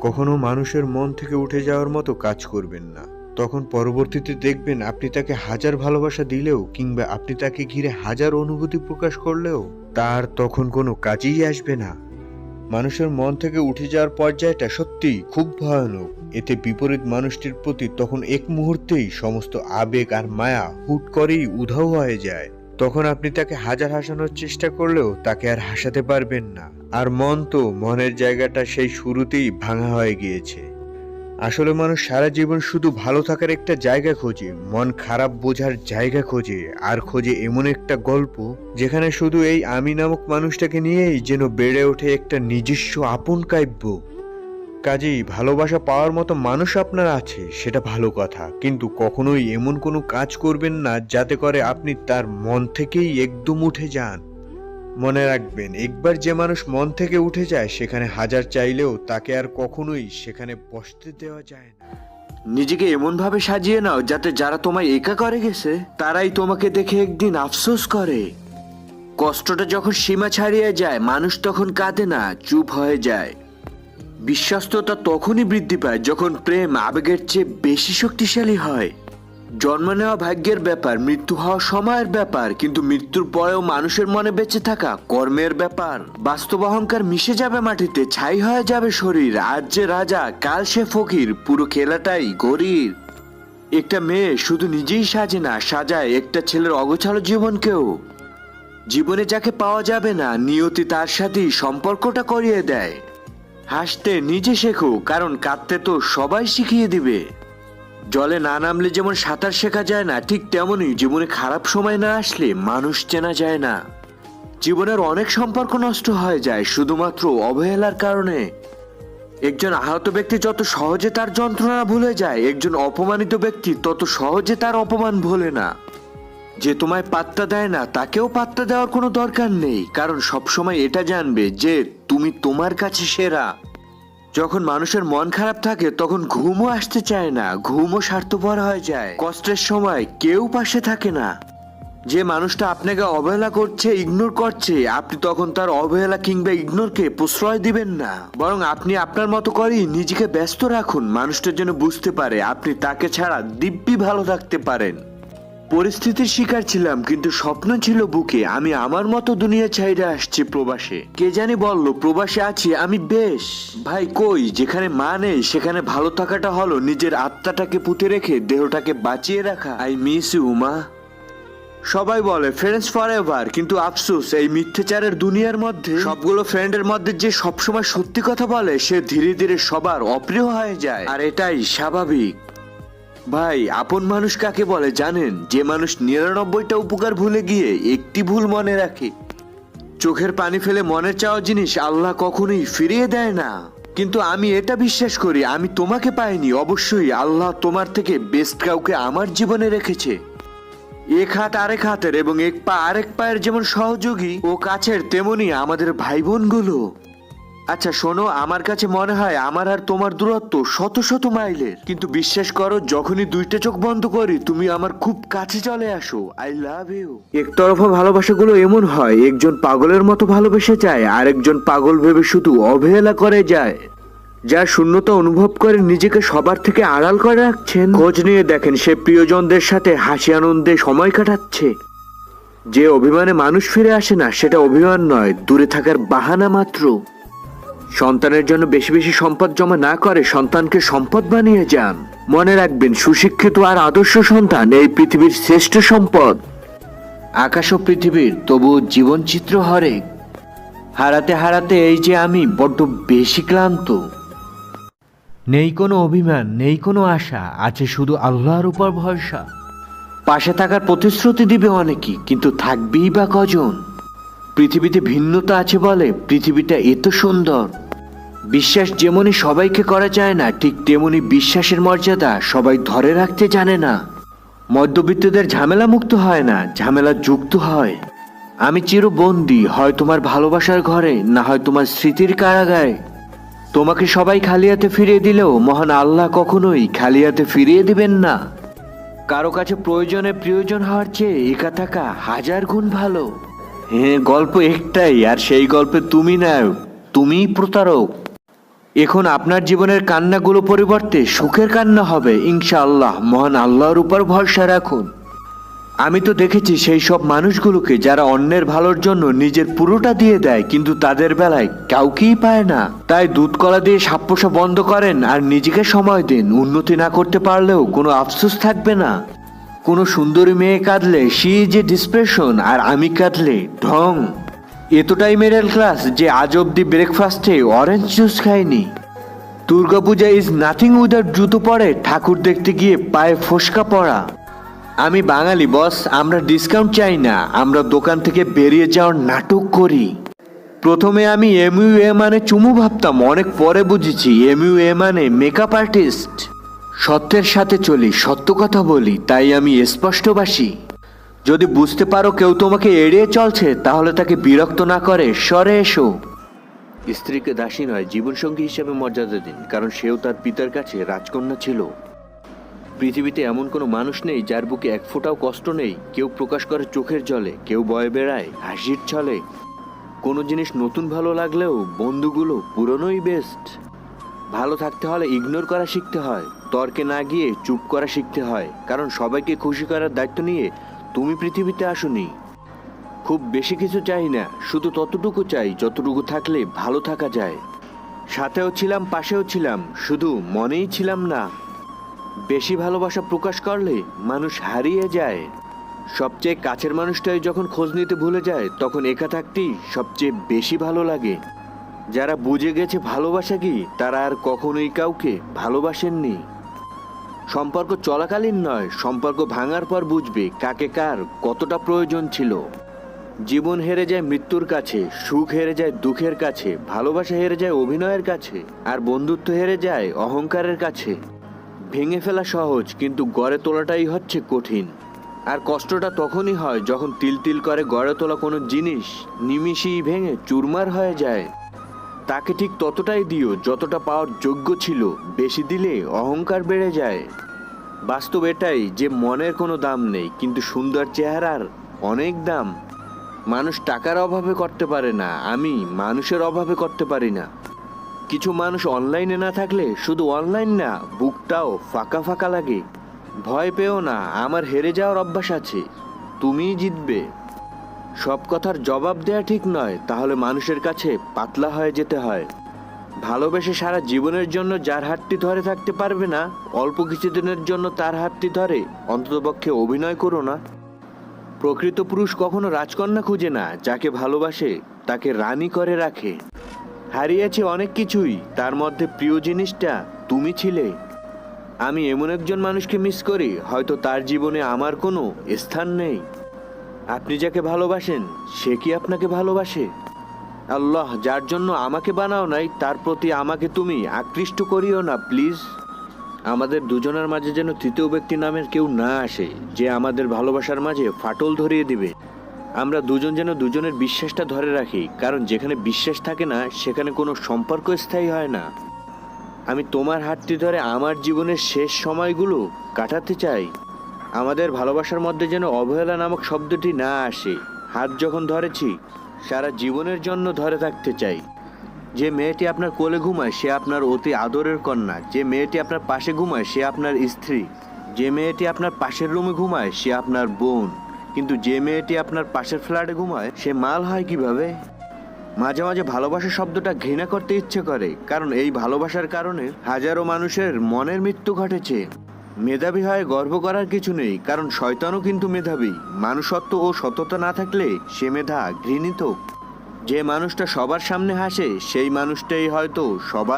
কখনো মানুষের মন থেকে উঠে যাওয়ার মতো কাজ করবেন না। তখন পরবর্তীতে দেখবেন আপনি তাকে হাজার ভালোবাসা দিলেও কিংবা আপনি তাকে ঘিরে হাজার অনুভূতি প্রকাশ করলেও তার তখন কোনো কাজেই আসবে না। মানুষের মন থেকে উঠে যাওয়ার পর্যায়টা সত্যিই খুব ভয়ানক। এতে বিপরীত মানুষটির প্রতি তখন এক মুহূর্তেই সমস্ত আবেগ আর মায়া হুট করেই উধাও হয়ে যায়। তখন আপনি তাকে হাজার হাসানোর চেষ্টা করলেও তাকে আর হাসাতে পারবেন না। আর মন তো মনের জায়গাটা সেই শুরুতেই ভাঙা হয়ে গিয়েছে। আসলে মানুষ সারা জীবন শুধু ভালো থাকার একটা জায়গা খোঁজে, মন খারাপ বোঝার জায়গা খোঁজে, আর খোঁজে এমন একটা গল্প যেখানে শুধু এই আমি নামক মানুষটাকে নিয়েই যেন বেড়ে ওঠে একটা নিজস্ব আপন কাব্য। কাজেই ভালোবাসা পাওয়ার মতো মানুষ আপনার আছে, সেটা ভালো কথা। কিন্তু কখনোই এমন কোনো কাজ করবেন না যাতে করে আপনি তার মন থেকেই একদম উঠে যান। মনে রাখবেন, একবার যে মানুষ মন থেকে উঠে যায়, সেখানে হাজার চাইলেও তাকে আর কখনোই সেখানে বসতে দেওয়া যায় না। নিজেকে এমন ভাবে সাজিয়ে নাও যাতে যারা তোমায় একা করে গেছে, তারাই তোমাকে দেখে একদিন আফসোস করে। কষ্টটা যখন সীমা ছাড়িয়ে যায়, মানুষ তখন কাঁদে না, চুপ হয়ে যায়। বিশ্বস্ততা তখনই বৃদ্ধি পায় যখন প্রেম আবেগের চেয়ে বেশি শক্তিশালী হয়। জন্ম নেওয়া ভাগ্যের ব্যাপার, মৃত্যু হওয়া সময়ের ব্যাপার, কিন্তু মৃত্যুর পরেও মানুষের মনে বেঁচে থাকা কর্মের ব্যাপার। বাস্তব অহংকার মিশে যাবে মাটিতে, ছাই হয়ে যাবে শরীর। আজ যে রাজা, কাল সে ফকির, পুরো খেলাটাই গরির। একটা মেয়ে শুধু নিজেই সাজে না, সাজায় একটা ছেলের অগোছালো জীবনকেও। জীবনে যাকে পাওয়া যাবে না, নিয়তি তার সাথেই সম্পর্কটা করিয়ে দেয়। হাসতে নিজে শেখো, কারণ কাঁদতে তো সবাই শিখিয়ে দিবে। জলে না নামলে যেমন সাঁতার শেখা যায় না, ঠিক তেমনই জীবনে খারাপ সময় না আসলে মানুষ চেনা যায় না। জীবনের অনেক সম্পর্ক নষ্ট হয়ে যায়, শুধুমাত্র অবহেলার কারণে। একজন আহত ব্যক্তি যত সহজে তার যন্ত্রণা ভুলে যায়, একজন অপমানিত ব্যক্তি তত সহজে তার অপমান ভোলে না। যে তোমায় পাত্তা দেয় না, তাকেও পাত্তা দেওয়ার কোনো দরকার নেই, কারণ সবসময় এটা জানবে যে তুমি তোমার কাছে সেরা। যখন মানুষের মন খারাপ থাকে, তখন ঘুমও আসতে চায় না, ঘুমও স্বার্থপর হয়ে যায়। কষ্টের সময় কেউ পাশে থাকে না। যে মানুষটা আপনাকে অবহেলা করছে ইগনোর করছে, আপনি তখন তার অবহেলা কিংবা ইগনোরকে প্রশ্রয় দিবেন না। বরং আপনি আপনার মতো করেই নিজেকে ব্যস্ত রাখুন, মানুষটা যেন বুঝতে পারে, আপনি তাকে ছাড়া দিব্যি ভালো থাকতে পারেন। পরিস্থিতির শিকার ছিলাম, কিন্তু স্বপ্ন ছিল বুকে। আমি আমার মতো দুনিয়া ছাইরে আসছি প্রবাসে। কে জানি বলল, প্রবাসে আছি আমি বেশ। ভাই কই, যেখানে মা নেই, সেখানে ভালো থাকাটা হলো নিজের আত্মাটাকে পুঁতে রেখে দেহটাকে বাঁচিয়ে রাখা। আই মিস ইউ, মা। সবাই বলে ফ্রেন্ডস ফর এভার কিন্তু আফসোস, এই মিথ্যাচারের দুনিয়ার মধ্যে, সবগুলো ফ্রেন্ডের মধ্যে যে সবসময় সত্যি কথা বলে, সে ধীরে ধীরে সবার অপ্রিয় হয়ে যায়। আর এটাই স্বাভাবিক। ভাই, আপন মানুষ কাকে বলে জানেন? যে মানুষ নিরানব্বইটা উপকার ভুলে গিয়ে একটি ভুল মনে রাখে। চোখের পানি ফেলে মনে চাওয়া জিনিস আল্লাহ কখনোই ফিরিয়ে দেয় না। কিন্তু আমি এটা বিশ্বাস করি, আমি তোমাকে পাইনি, অবশ্যই আল্লাহ তোমার থেকে বেস্ট কাউকে আমার জীবনে রেখেছে। এক হাত আরেক হাতের এবং এক পা আরেক পায়ের যেমন সহযোগী ও কাছের, তেমনি আমাদের ভাই বোনগুলো আচ্ছা শোনো, আমার কাছে মনে হয় আমার আর তোমার দূরত্ব শত শত মাইলের। কিন্তু বিশ্বাস করো, যখনই দুইটা চোখ বন্ধ করি, তুমি আমার খুব কাছে চলে আসো। আই লাভ ইউ একতরফা ভালোবাসাগুলো এমন হয়, একজন পাগলের মতো ভালোবেসে যায় আর একজন পাগল ভেবে শুধু অবহেলা করে যায়। যার শূন্যতা অনুভব করে নিজেকে সবার থেকে আড়াল করে রাখছেন। খোঁজ নিয়ে দেখেন, সে প্রিয়জনদের সাথে হাসি আনন্দে সময় কাটাচ্ছে। যে অভিমানে মানুষ ফিরে আসে না, সেটা অভিমান নয়, দূরে থাকার বাহানা মাত্র। সন্তানের জন্য বেশি বেশি সম্পদ জমা না করে সন্তানকে সম্পদ বানিয়ে যান। মনে রাখবেন, সুশিক্ষিত আর আদর্শ সন্তান এই পৃথিবীর শ্রেষ্ঠ সম্পদ। আকাশ ও পৃথিবীর তবু জীবনচিত্র হরেক। হারাতে হারাতে এই যে আমি বড্ড বেশি ক্লান্ত। নেই কোনো অভিমান, নেই কোনো আশা, আছে শুধু আল্লাহর উপর ভরসা। পাশে থাকার প্রতিশ্রুতি দিবে অনেকেই কিন্তু থাকবেই বা কজন? পৃথিবীতে ভিন্নতা আছে বলে পৃথিবীটা এত সুন্দর। বিশ্বাস যেমনই সবাইকে করা যায় না, ঠিক তেমনি বিশ্বাসের মর্যাদা সবাই ধরে রাখতে জানে না। মধ্যবিত্তদের ঝামেলা মুক্ত হয় না ঝামেলা যুক্ত হয়। আমি চিরবন্দি, হয় তোমার ভালোবাসার ঘরে, না হয় তোমার স্মৃতির কারাগারে। তোমাকে সবাই খালিয়াতে ফিরিয়ে দিলেও মহান আল্লাহ কখনোই খালিয়াতে ফিরিয়ে দিবেন না। কারও কাছে প্রয়োজনে প্রয়োজন হওয়ার চেয়ে একা থাকা হাজার গুণ ভালো। গল্প একটাই, আর সেই গল্পে তুমি নায়ক, তুমিই প্রতারক। এখন আপনার জীবনের কান্নাগুলো পরিবর্তে সুখের কান্না হবে, ইনশাআল্লাহ। মহান আল্লাহর উপর ভরসা রাখুন। আমি তো দেখেছি সেই সব মানুষগুলোকে যারা অন্যের ভালোর জন্য নিজের পুরোটা দিয়ে দেয়, কিন্তু তাদের বেলায় কাউকেই পায় না। তাই দুধ কলা দিয়ে সাপ্পোসা বন্ধ করেন আর নিজেকে সময় দিন। উন্নতি না করতে পারলেও কোনো আফসোস থাকবে না। কোনো সুন্দরী মেয়ে কাঁদলে সি যে ডিসপ্রেশন আর আমি কাঁদলে, ঢং। এতটাই মিডল ক্লাস যে আজ অব্দি ব্রেকফাস্টে অরেঞ্জ জুস খায়নি দুর্গাপূজা ইজ নাথিং উইদাউট জুতো পরে ঠাকুর দেখতে গিয়ে পায়ে ফোসকা পড়া। আমি বাঙালি বস আমরা ডিসকাউন্ট চাই না, আমরা দোকান থেকে বেরিয়ে যাওয়ার নাটক করি। প্রথমে আমি এমইউ এ মানে চুমু ভাবতাম, অনেক পরে বুঝেছি এমইউ এ মানে মেকআপ আর্টিস্ট সত্যের সাথে চলি, সত্য কথা বলি, তাই আমি স্পষ্টবাসী। যদি বুঝতে পারো কেউ তোমাকে এড়িয়ে চলছে, তাহলে তাকে বিরক্ত না করে, সরে এসো। স্ত্রীকে দাসী নয়, জীবনসঙ্গী হিসেবে মর্যাদা দিন, কারণ সেও তার পিতার কাছে রাজকন্যা ছিল। পৃথিবীতে এমন কোনো মানুষ নেই যার বুকে এক ফোঁটাও কষ্ট নেই, কেউ প্রকাশ করে চোখের জলে, কেউ বয়ে বেড়ায়, হাসির ছলে। কোনো জিনিস নতুন ভালো লাগলেও বন্ধুগুলো পুরনোই বেস্ট ভালো থাকতে হলে ইগনোর করা শিখতে হয়। তর্কে না গিয়ে চুপ করা শিখতে হয়, কারণ সবাইকে খুশি করার দায়িত্ব নিয়ে তুমি পৃথিবীতে আসোনি। খুব বেশি কিছু চাই না, শুধু ততটুকু চাই যতটুকু থাকলে ভালো থাকা যায়। সাথেও ছিলাম, পাশেও ছিলাম, শুধু মনেই ছিলাম না। বেশি ভালোবাসা প্রকাশ করলে মানুষ হারিয়ে যায়। সবচেয়ে কাছের মানুষটাই যখন খোঁজ নিতে ভুলে যায়, তখন একা থাকতেই সবচেয়ে বেশি ভালো লাগে। যারা বুঝে গেছে ভালোবাসা কি, তারা আর কখনোই কাউকে ভালোবাসেননি। সম্পর্ক চলাকালীন নয়, সম্পর্ক ভাঙার পর বুঝবে কাকে কার কতটা প্রয়োজন ছিল। জীবন হেরে যায় মৃত্যুর কাছে, সুখ হেরে যায় দুঃখের কাছে, ভালোবাসা হেরে যায় অভিনয়ের কাছে, আর বন্ধুত্ব হেরে যায় অহংকারের কাছে। ভেঙে ফেলা সহজ, কিন্তু গড়ে তোলাটাই হচ্ছে কঠিন। আর কষ্টটা তখনই হয় যখন তিল তিল করে গড়ে তোলা কোনো জিনিস নিমিষেই ভেঙে চুরমার হয়ে যায়। তাকে ঠিক ততটাই দিও যতটা পাওয়ার যোগ্য ছিল। বেশি দিলে অহংকার বেড়ে যায়। বাস্তব এটাই যে মনের কোনো দাম নেই, কিন্তু সুন্দর চেহারার অনেক দাম। মানুষ টাকার অভাবে করতে পারে না, আমি মানুষের অভাবে করতে পারি না। কিছু মানুষ অনলাইনে না থাকলে শুধু অনলাইন না, বুকটাও ফাঁকা ফাঁকা লাগে। ভয় পেও না, আমার হেরে যাওয়ার অভ্যাস আছে। তুমিই জিতবে। সব কথার জবাব দেয়া ঠিক নয়, তাহলে মানুষের কাছে পাতলা হয়ে যেতে হয়। ভালোবেসে সারা জীবনের জন্য যার হাতটি ধরে থাকতে পারবে না, অল্প কিছুদিনের জন্য তার হাতটি ধরে অন্ততপক্ষে অভিনয় করো না। প্রকৃত পুরুষ কখনো রাজকন্যা খুঁজে না, যাকে ভালোবাসে, তাকে রানী করে রাখে। হারিয়েছে অনেক কিছুই, তার মধ্যে প্রিয় জিনিসটা তুমি ছিলে। আমি এমন একজন মানুষকে মিস করি, হয়তো তার জীবনে আমার কোনো স্থান নেই। আপনি যাকে ভালোবাসেন, সে কি আপনাকে ভালোবাসে? আল্লাহ, যার জন্য আমাকে বানাও নাই, তার প্রতি আমাকে তুমি আকৃষ্ট করিও না, প্লিজ। আমাদের দুজনের মাঝে যেন তৃতীয় ব্যক্তি নামের কেউ না আসে, যে আমাদের ভালোবাসার মাঝে ফাটল ধরিয়ে দিবে। আমরা দুজন যেন দুজনের বিশ্বাসটা ধরে রাখি, কারণ যেখানে বিশ্বাস থাকে না, সেখানে কোনো সম্পর্ক স্থায়ী হয় না। আমি তোমার হাতটি ধরে আমার জীবনের শেষ সময়গুলো কাটাতে চাই। আমাদের ভালোবাসার মধ্যে যেন অবহেলা নামক শব্দটি না আসে। হাত যখন ধরেছি, সারা জীবনের জন্য ধরে থাকতে চাই। যে মেয়েটি আপনার কোলে ঘুমায়, সে আপনার অতি আদরের কন্যা। যে মেয়েটি আপনার পাশে ঘুমায়, সে আপনার স্ত্রী। যে মেয়েটি আপনার পাশের রুমে ঘুমায়, সে আপনার বোন। কিন্তু যে মেয়েটি আপনার পাশের ফ্ল্যাটে ঘুমায়, সে মাল হয় কীভাবে? মাঝে মাঝে ভালোবাসা শব্দটা ঘৃণা করতে ইচ্ছে করে, কারণ এই ভালোবাসার কারণে হাজারো মানুষের মনের মৃত্যু ঘটেছে। মেধাবী হয় গর্ব করার কিছু নেই, কারণ শয়তানও কিন্তু মেধাবী। মানুষত্ব ও সততা না থাকলে সে মেধা ঘৃণিত। যে মানুষটা সবার সামনে হাসে, সেই মানুষটাই হয়তো সবার